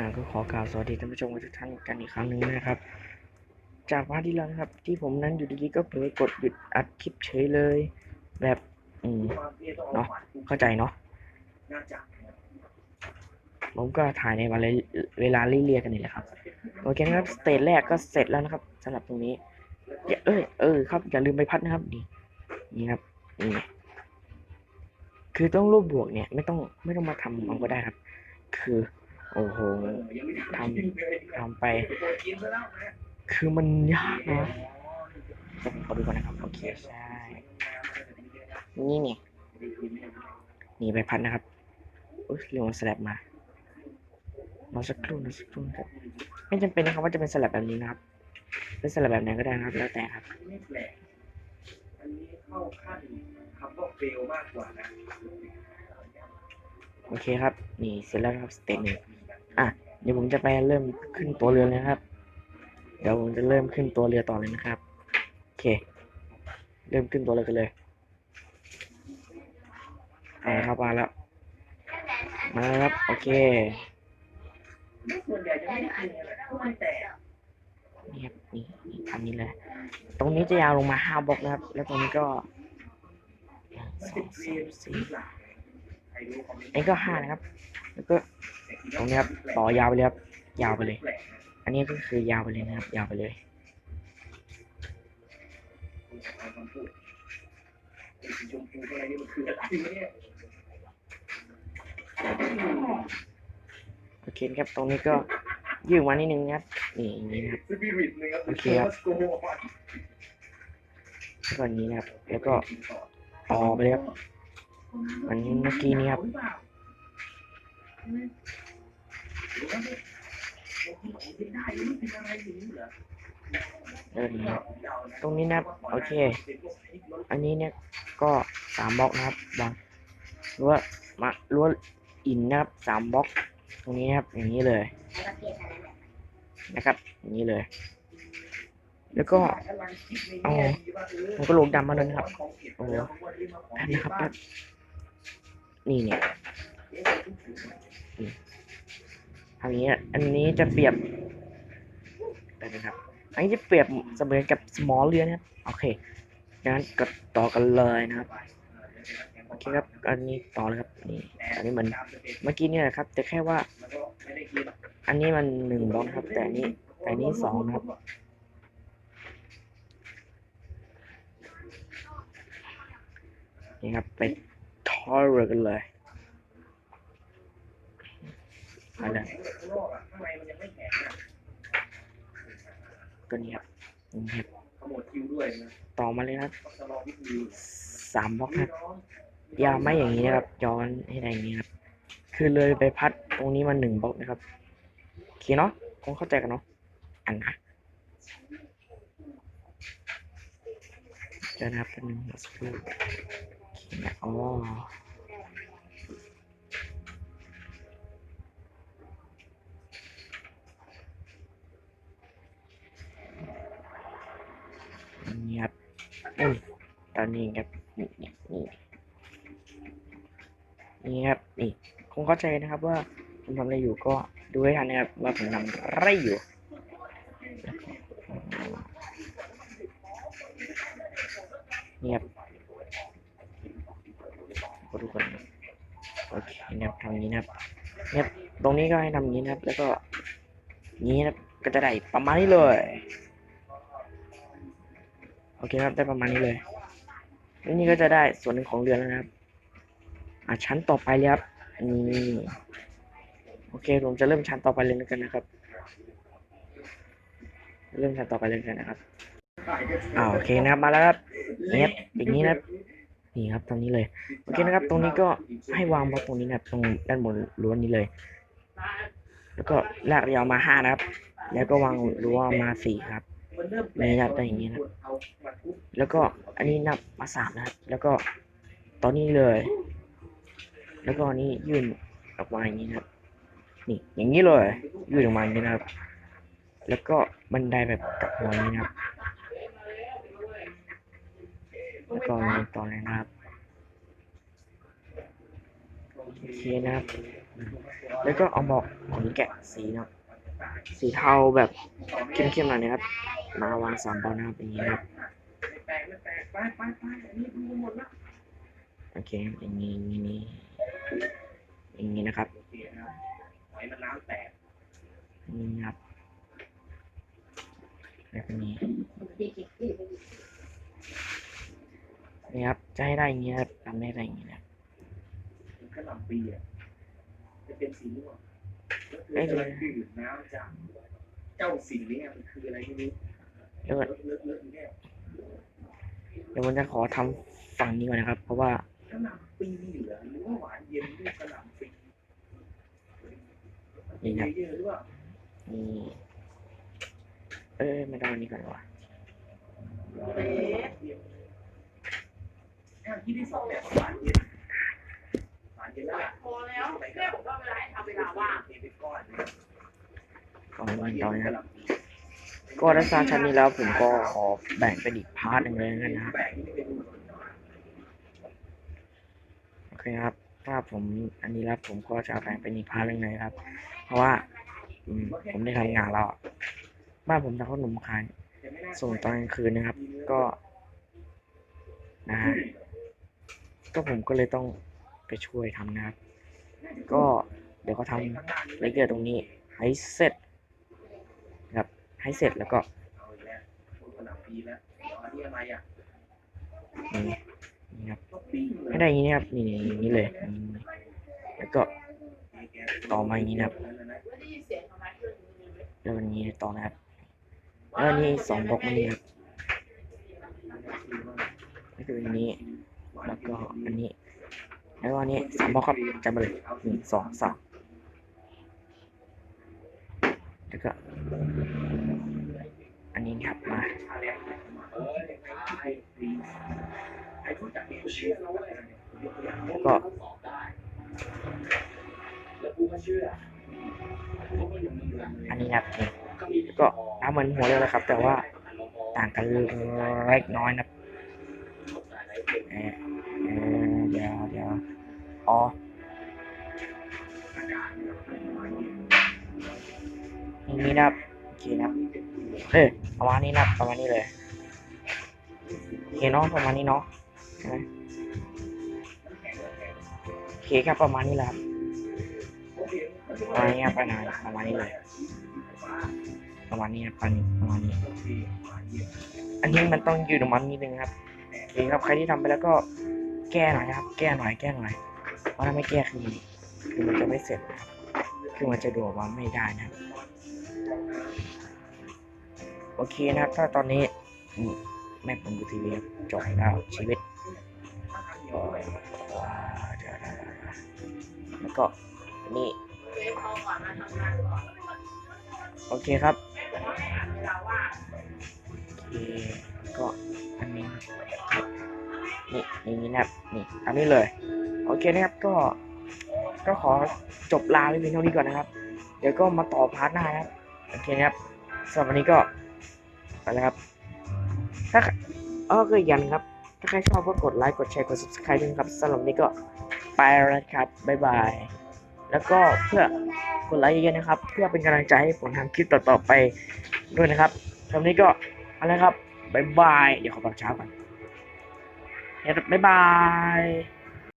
อ่าก็ขอกล่าวสวัสดีท่านผู้ชมทุกท่านกันอีกครั้งหนึ่งนะครับ จากพาร์ทที่แล้วนะครับ ที่ผมนั้นอยู่ดีๆก็เผลอกดหยุดอัดคลิปเฉยเลย แบบอืมเนาะเข้าใจเนาะผมก็ถ่ายในวันเวลาเรียกกันนี่แหละครับโอเคนะครับสเตจแรกก็เสร็จแล้วนะครับสำหรับตรงนี้เอ้ยเออครับอย่าลืมไปพัดนะครับนี่นี่ครับนี่คือต้องรูปบวกเนี่ย ไม่ต้องไม่ต้องมาทำมันก็ได้ครับ คือ โอ้โหทำทำไป คือมันยากนะเดี๋ยวผมขอดูก่อนนะครับ โอเค ใช่ นี่เนี่ยนี่ใบพัดนะครับอุ้ยเรื่องมันสลับมามาสักครู่นะสักครู่นะครับไม่จำเป็นนะครับว่าจะเป็นสลับแบบนี้นะครับเป็นสลับแบบไหนก็ได้นะครับ แล้วแต่ครับไม่แปลกอันนี้เข้าขั้นคำว่าเฟลมากกว่านะโอเคครับ นี่เสร็จแล้วนะครับสเตจหนึ่ง อะเดี๋ยวผมจะไปเริ่มขึ้นตัวเรือเลยครับ เดี๋ยวผมจะเริ่มขึ้นตัวเรือต่อเลยนะครับโอเค เริ่มขึ้นตัวเรือกันเลยเอาครับมาแล้วมาแล้วครับโอเคนี่ครับนี่ทำนี้เลย ตรงนี้จะยาวลงมาห้าบล็อกนะครับ แล้วตรงนี้ก็สองสามสี่ อันนี้ก็ห้านะครับ แล้วก็ตรงนี้ครับต่อยาวไปเลยครับ ยาวไปเลย อันนี้ก็คือยาวไปเลยนะครับ ยาวไปเลยโอเคครับ ตรงนี้ก็ยืดมานิดนึงนะครับ นี่อย่างนี้นะครับโอเคครับโกโอนแล้วก็อย่างนี้นะครับ แล้วก็ต่อไปเลยครับ อนเมื่อกี้นี้ครับได้ไม่เนอะไรอย่างนี้เหรอเดินครับตรงนี้นะครับโอเค อันนี้เนี่ยก็สามบล็อกนะครับบางรั้วมารั้วอินนะครับสามบล็อก ตรงนี้นะครับอย่างนี้เลยนะครับ อย่างนี้เลย แล้วก็เอาผมก็ลงดำมาเลยนะครับโอ้โหแป๊บนะครับแป๊บ นี่เนี่ยอย่างนี้อันนี้จะเปรียบแป๊บนะครับ อันนี้จะเปรียบเสมือนกับสมอลเรือนะครับ โอเคงั้นก็ต่อกันเลยนะครับ โอเคครับ อันนี้ต่อเลยครับ นี่ อันนี้เหมือนเมื่อกี้เนี่ยนะครับ แต่แค่ว่า อันนี้มันหนึ่งบล็อกนะครับ แต่นี้ แต่นนี้สองนะครับนี่ครับไป ทอเรือกันเลยมาเลยก็นี่ครับนี่ครับขโมยคิวด้วยนะต่อมาเลยครับต้องรอวิธีสามบล็อกครับยาวไม่อย่างนี้นะครับย้อนให้ได้อย่างนี้ครับคือเลยไปพัดตรงนี้มาหนึ่งบล็อกนะครับโอเคเนาะคงเข้าใจกันเนาะอันนะเจอนะครับเป็นหนึ่งสักครู่โอเคนะอ๋อนี่ครับอุ้ยตอนนี้ครับ นี่นี่นี่นี่ครับ นี่ คงเข้าใจนะครับว่าผมทำอะไรอยู่ก็ดูให้ทันนะครับว่าผมทำอะไรอยู่นี่ครับขอดูก่อนนะโอเคนะครับทำอย่างนี้นะครับเนี่ยตรงนี้ก็ให้ทำอย่างนี้นะครับ แล้วก็อย่างนี้นะครับก็จะได้ประมาณนี้เลย โอเคครับได้ประมาณนี้เลยแล้วนี่ก็จะได้ส่วนหนึ่งของเรือนแล้วนะครับ อะชั้นต่อไปเลยครับนี่โอเคผมจะเริ่มชั้นต่อไปเลยแล้วกันนะครับ เริ่มชั้นต่อไปเลยกันนะครับอ่าโอเคนะครับมาแล้วครับเนี่ยอย่างนี้นะ นี่ครับตรงนี้เลยโอเคนะครับ ตรงนี้ก็ให้วางบล็อกตรงนี้นะครับ ตรงด้านบนรั้วนี้เลย แล้วก็ลากยาวมาห้านะครับ แล้วก็วางรั้วมาสี่ครับมันเริ่มแปลนี่กนะครับได้อย่างนี้นะเอามาทุบแล้วก็อันนี้นับมาสามนะครับ แล้วก็ตอนนี้เลย แล้วก็อันนี้ยื่นออกมาอย่างนี้นะครับ นี่อย่างนี้เลย ยื่นออกมาอย่างนี้นะครับ แล้วก็บันไดแบบกับหัวอย่างนี้นะครับ แล้วก็ต่อเลยนะครับโอเคนะครับ แล้วก็เอาหมอกขนแกะสีนะสีเทาแบบเข้มๆหน่อยนะครับ มาวางสามบอลนะครับอย่างนี้นะครับโอเคอย่างนี้อย่างนี้อย่างนี้นะครับนะครับหอยมันน้ำแตกอย่างนี้นะครับแบบนี้ นี่ครับจะให้ได้อย่างนี้ครับทำให้ได้อย่างนี้นะครับถึงขนาดปีอะจะเป็นสีม่วงแล้วคืออะไรดื่มน้ำจากเจ้าสิ่งนี้มันคืออะไรไม่รู้เดี๋ยวก่อนเลอะเลอะๆแน่เดี๋ยวผมจะขอทำฝั่งนี้ก่อนนะครับ เพราะว่าขนาดปีเหลือหรือว่าหวานเย็นด้วยขนาดปีนี่ครับเยอะๆหรือว่านี่เอ้ยไม่ได้อันนี้ก่อนวะแค่ ที่ที่สองแบบหวานเย็นหวานเย็นแล้วพอแล้วแม่ผมก็เวลาให้ทำเวลาว่างเทเป็นก้อนก่อนวันตอนนี้ครับก็ได้สร้างชั้นนี้แล้วผมก็ขอแบ่งเป็นอีกพาร์ทหนึ่งเลยนะครับโอเคครับ ถ้าผมอันนี้แล้วผมก็จะแบ่งเป็นอีกพาร์ทหนึ่งเลยครับ เพราะว่าผมได้ทำงานแล้วบ้านผมทำขนมขายส่งตอนกลางคืนนะครับ ก็นะฮะ ก็ผมก็เลยต้องไปช่วยทำนะครับ ก็เดี๋ยวเขาทำเลเยอร์ตรงนี้ให้เสร็จครับให้เสร็จแล้วก็นี่นะครับให้ได้อย่างนี้นะครับนี่อย่างนี้เลย แล้วก็ต่อมาอย่างนี้นะครับแล้ววันนี้ต่อนะครับแล้วนนี้สองบล็อกมันนี้ครับนี่คืออันนี้ แล้วก็อันนี้ แล้วอันนี้สามบล็อกครับจำไปเลยหนึ่งสองสามแล้วก็อันนี้นะครับมาแล้วก็อันนี้นะครับนี่ก็น้ำเหมือนหัวเรือเลยครับ แต่ว่าต่างกันเล็กน้อยนะ อ๋อ อย่างนี้นะครับโอเคนะครับเออประมาณนี้นะประมาณนี้เลยโอเคเนาะประมาณนี้เนาะใช่ไหมโอเคครับประมาณนี้แหละครับประมาณนี้ครับประมาณประมาณนี้เลยประมาณนี้ครับประมาณนี้ประมาณนี้ อันนี้มันต้องยืดมันนิดนึงครับโอเคครับใครที่ทำไปแล้วก็แก้หน่อยครับ แก้หน่อยแก้หน่อย เพราถ้าไม่แก้คือคือมันจะไม่เสร็จนะครับคือมันจะดูออกมาไม่ได้นะโอเคนะครับถ้าตอนนี้อืมแม่ผมดูทีวีจบแล้วชีวิตเอ่อเดี๋ยวแล้วก็นี่โอเคครับโอเคก็อันนี้นี่อย่างนี้นะนี่อันนี้เลย โอเคนะครับก็ ก็ขอจบลาไว้เพียงเท่านี้ก่อนนะครับ เดี๋ยวก็มาต่อพาร์ทหน้านะครับโอเคนะครับสำหรับวันนี้ก็ไปแล้วครับ ถ้าเออก็ย่างหนึ่งครับ ถ้าใครชอบก็กดไลค์กดแชร์กด subscribe ด้วยนะครับสำหรับวันนี้ก็ไปแล้วครับบ๊ายบายแล้วก็เพื่อกดไลค์เยอะๆนะครับ เพื่อเป็นกำลังใจให้ผมทำคลิปต่อๆไปด้วยนะครับสำหรับวันนี้ก็เอาละครับบ๊ายบายเดี๋ยวขอปรับเช้าก่อนเดี๋ยวบ๊ายบาย